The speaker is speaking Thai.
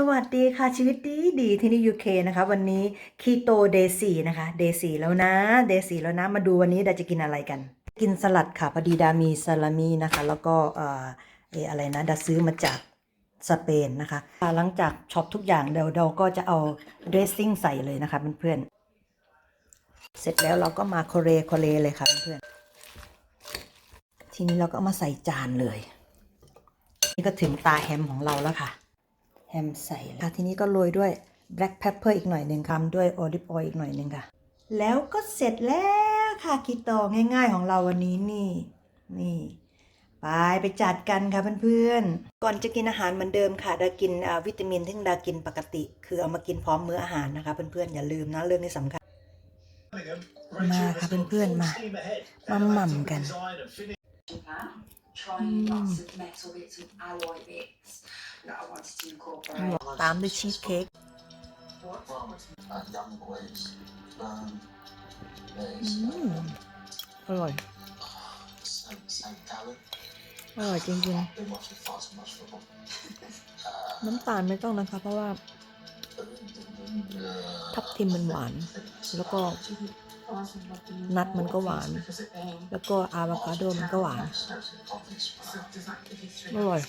สวัสดีค่ะชีวิตดีดีที่นี่ UK นะคะ วันนี้คีโตเดย์สี่นะคะเดย์สี่แล้วนะเดย์สี่แล้วนะมาดูวันนี้ดาจะกินอะไรกัน กินสลัดค่ะพอดีดามีซาลามีนะคะ แล้วก็เอ่ออะไรนะดาซื้อมาจากสเปนนะคะหลังจากช็อปทุกอย่างเดี๋ยวเราก็จะเอาเดรสซิ่งใส่เลยนะคะเพื่อนๆเสร็จแล้วเราก็มาโคเรโคเรเลยค่ะเพื่อนๆทีนี้เราก็มาใส่จานเลย นี่ก็ถึงตาแฮมของเราแล้วค่ะ แฮมใส่แล้วทีนี้ก็โรยด้วย black pepper อีกหน่อยหนึ่งคำด้วย olive oil อีกหน่อยหนึ่งค่ะ แล้วก็เสร็จแล้วค่ะกีโตง่ายๆของเราวันนี้นี่นี่ไปไปจัดกันค่ะเพื่อนๆ ก่อนจะกินอาหารเหมือนเดิมค่ะ ดากินอ่าวิตามินที่ดากินปกติ คือเอามากินพร้อมมื้ออาหารนะคะเพื่อนๆ อย่าลืมนะเรื่องนี้สำคัญ มาค่ะเพื่อนๆ มา มาหม่ำกัน trying lots of metal bits with alloy bits that I wanted to incorporate. ตามด้วยชีสเค้ก at young boys learn there's อร่อย same, same talent. อร่อยจริง Been watching far too much football. ๆน้ำตาลไม่ต้องนะคะ เพราะว่า ทับทิมมันหวาน แล้วก็นัทมันก็หวาน แล้วก็อะโวคาโดมันก็หวาน อร่อย